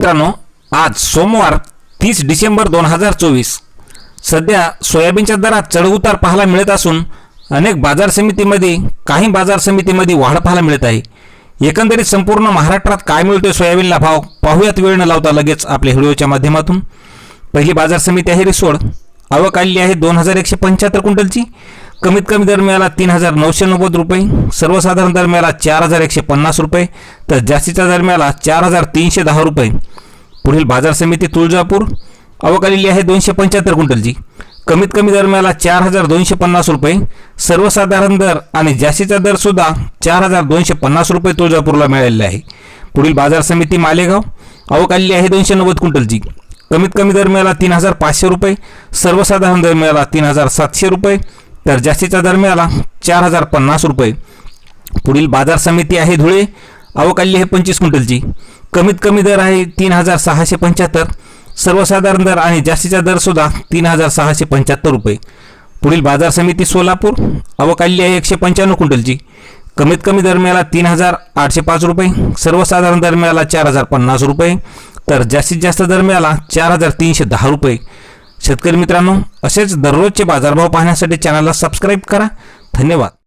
मित्रांनो आज सोमवार तीस डिसेंबर दोन हजार चोवीस. सध्या सोयाबीनच्या दरात चढउतार पाहायला मिळत असून अनेक बाजार समितीमध्ये काही बाजार समितीमध्ये वाढ पाहायला मिळत आहे. एकंदरीत संपूर्ण महाराष्ट्रात काय मिळतोय सोयाबीनला भाव? पाहूयात वेळ न लावता लगेच आपल्या व्हिडिओच्या माध्यमातून. पहिली बाजार समिती आहे रिसोड. आवक आलेली आहे दोन हजार एकशे पंच्याहत्तर क्विंटलची. कमीत कमी दर मिळाला तीन हजार नऊशे नव्वद रुपये. सर्वसाधारण दर मिळाला चार हजार एकशे पन्नास रुपये. तर जास्तीचा दर मिळाला चार हजार तीनशे दहा रुपये. पुढील बाजार समिती तुळजापूर. अवकालेली आहे दोनशे पंच्याहत्तर क्विंटलची. कमीत कमी दर मिळाला चार हजार दोनशे पन्नास रुपये. सर्वसाधारण दर आणि जास्तीचा दर सुद्धा चार हजार दोनशे पन्नास रुपये तुळजापूरला मिळालेला आहे. पुढील बाजार समिती मालेगाव. अवकालेली आहे दोनशे नव्वद क्विंटलची. कमीत कमी दर मिळाला तीन हजार पाचशे रुपये. सर्वसाधारण दर मिळाला तीन हजार सातशे रुपये. तर जास्तीचा दर मिळाला चार हजार पन्नास रुपये. पुढील बाजार समिती आहे धुळे. अवकाल्य आहे पंचवीस क्विंटलची. कमीत कमी दर आहे तीन हजार सहाशे पंच्याहत्तर. सर्वसाधारण दर आणि जास्तीचा दरसुद्धा तीन हजार सहाशे पंच्याहत्तर रुपये. पुढील बाजार समिती सोलापूर. अवकाल्य आहे एकशे पंच्याण्णव क्विंटलची. कमीत कमी दर मिळाला तीन हजार आठशे पाच रुपये. सर्वसाधारण दर मिळाला चार हजार पन्नास रुपये. तर जास्तीत जास्त दर मिळाला चार हजार तीनशे दहा रुपये. शेतकरी मित्रांनो असेच दररोजचे बाजारभाव पाहण्यासाठी चॅनलला सबस्क्राईब करा. धन्यवाद.